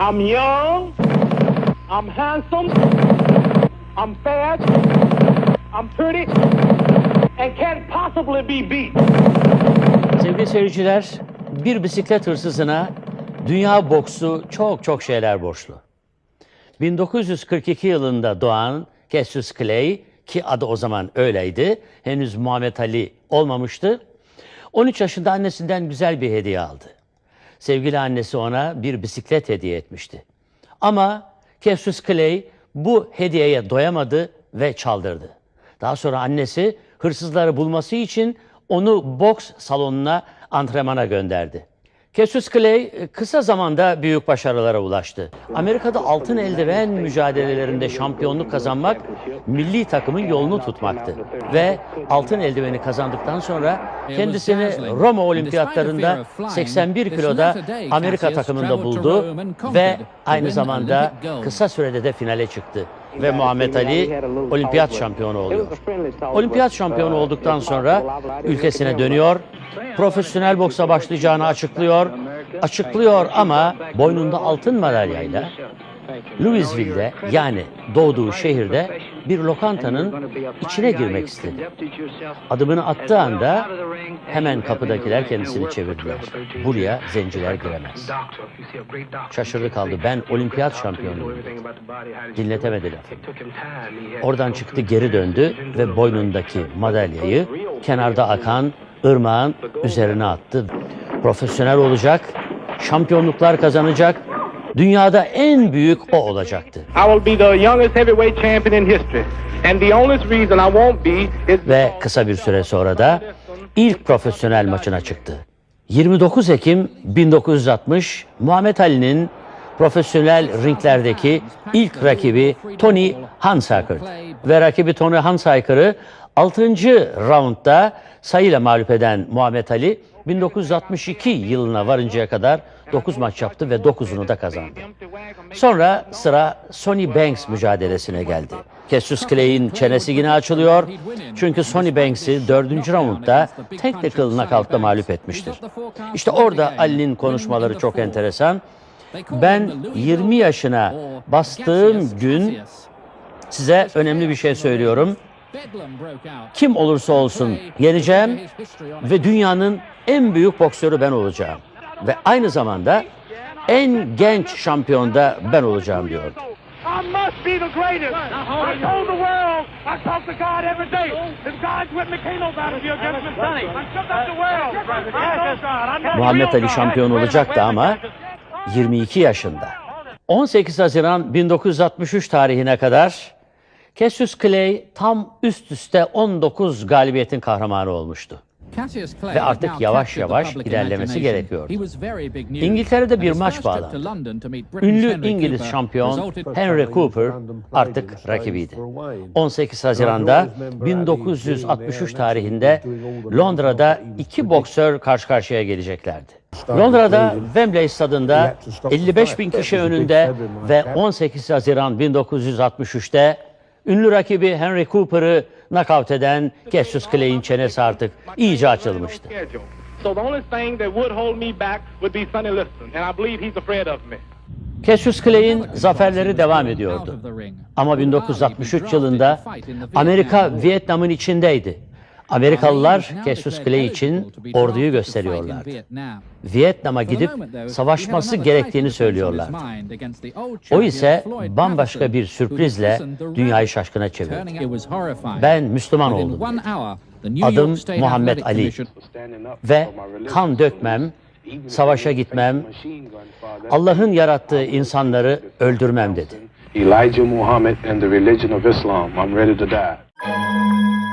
I'm young. I'm handsome. I'm fast. I'm pretty. And can't possibly be beat. Sevgili seyirciler, bir bisiklet hırsızına dünya boksu çok çok şeyler borçlu. 1942 yılında doğan Cassius Clay ki adı o zaman öyleydi, henüz Muhammed Ali olmamıştı. 13 yaşında annesinden güzel bir hediye aldı. Sevgili annesi ona bir bisiklet hediye etmişti. Ama Cassius Clay bu hediyeye doyamadı ve çaldırdı. Daha sonra annesi hırsızları bulması için onu boks salonuna antrenmana gönderdi. Cassius Clay e, kısa zamanda büyük başarılara ulaştı. Amerika'da altın eldiven mücadelelerinde şampiyonluk kazanmak milli takımın yolunu tutmaktı. Ve altın eldiveni kazandıktan sonra kendisini Roma olimpiyatlarında 81 kiloda Amerika takımında buldu ve aynı zamanda kısa sürede de finale çıktı. Ve Muhammed Ali olimpiyat şampiyonu oluyor. Olimpiyat şampiyonu olduktan sonra ülkesine dönüyor, profesyonel boksa başlayacağını açıklıyor, açıklıyor ama boynunda altın madalyayla Louisville'de yani doğduğu şehirde bir lokantanın içine girmek istedi. Adımını attığı anda hemen kapıdakiler kendisini çevirdiler. Buraya zenciler giremez. Şaşırdı kaldı. Ben olimpiyat şampiyonuyum. Dinletemedi lafı. Oradan çıktı geri döndü ve boynundaki madalyayı kenarda akan ırmağın üzerine attı. Profesyonel olacak, şampiyonluklar kazanacak, dünyada en büyük o olacaktı. Ve kısa bir süre sonra da ilk profesyonel maçına çıktı. 29 Ekim 1960 Muhammed Ali'nin profesyonel ringlerdeki ilk rakibi Tony Hansaker ve rakibi Tony Hansaker'ı 6. roundda sayıyla mağlup eden Muhammed Ali 1962 yılına varıncaya kadar 9 maç yaptı ve 9'unu da kazandı. Sonra sıra Sonny Banks mücadelesine geldi. Cassius Clay'in çenesi yine açılıyor. Çünkü Sonny Banks'i 4. roundda technical knockout'ta mağlup etmiştir. İşte orada Ali'nin konuşmaları çok enteresan. Ben 20 yaşına bastığım gün size önemli bir şey söylüyorum. Kim olursa olsun yeneceğim ve dünyanın en büyük boksörü ben olacağım. Ve aynı zamanda en genç şampiyon da ben olacağım diyordu. I must be the greatest. I told the world. I talk to God every day. If God's with me, can't nobody be against me. Sonny. I shook up the world. I know God. I know Muhammed Ali şampiyon olacaktı ama 22 yaşında. 18 Haziran 1963 tarihine kadar Cassius Clay tam üst üste 19 galibiyetin kahramanı olmuştu. Ve artık yavaş yavaş ilerlemesi gerekiyordu. İngiltere'de bir maç bağlandı. Ünlü İngiliz şampiyon Henry Cooper artık rakibiydi. 18 Haziran'da 1963 tarihinde Londra'da iki boksör karşı karşıya geleceklerdi. Londra'da Wembley stadında 55 bin kişi önünde ve 18 Haziran 1963'te ünlü rakibi Henry Cooper'ı nakavt eden Cassius Clay'in çenesi artık iyice açılmıştı. Cassius Clay'in zaferleri devam ediyordu. Ama 1963 yılında Amerika Vietnam'ın içindeydi. Amerikalılar Cassius Clay için orduyu gösteriyorlardı. Vietnam'a gidip savaşması gerektiğini söylüyorlardı. O ise bambaşka bir sürprizle dünyayı şaşkına çevirdi. Ben Müslüman oldum. Adım Muhammed Ali ve kan dökmem, savaşa gitmem, Allah'ın yarattığı insanları öldürmem dedi. Elijah Muhammad and the religion of Islam. I'm ready to die.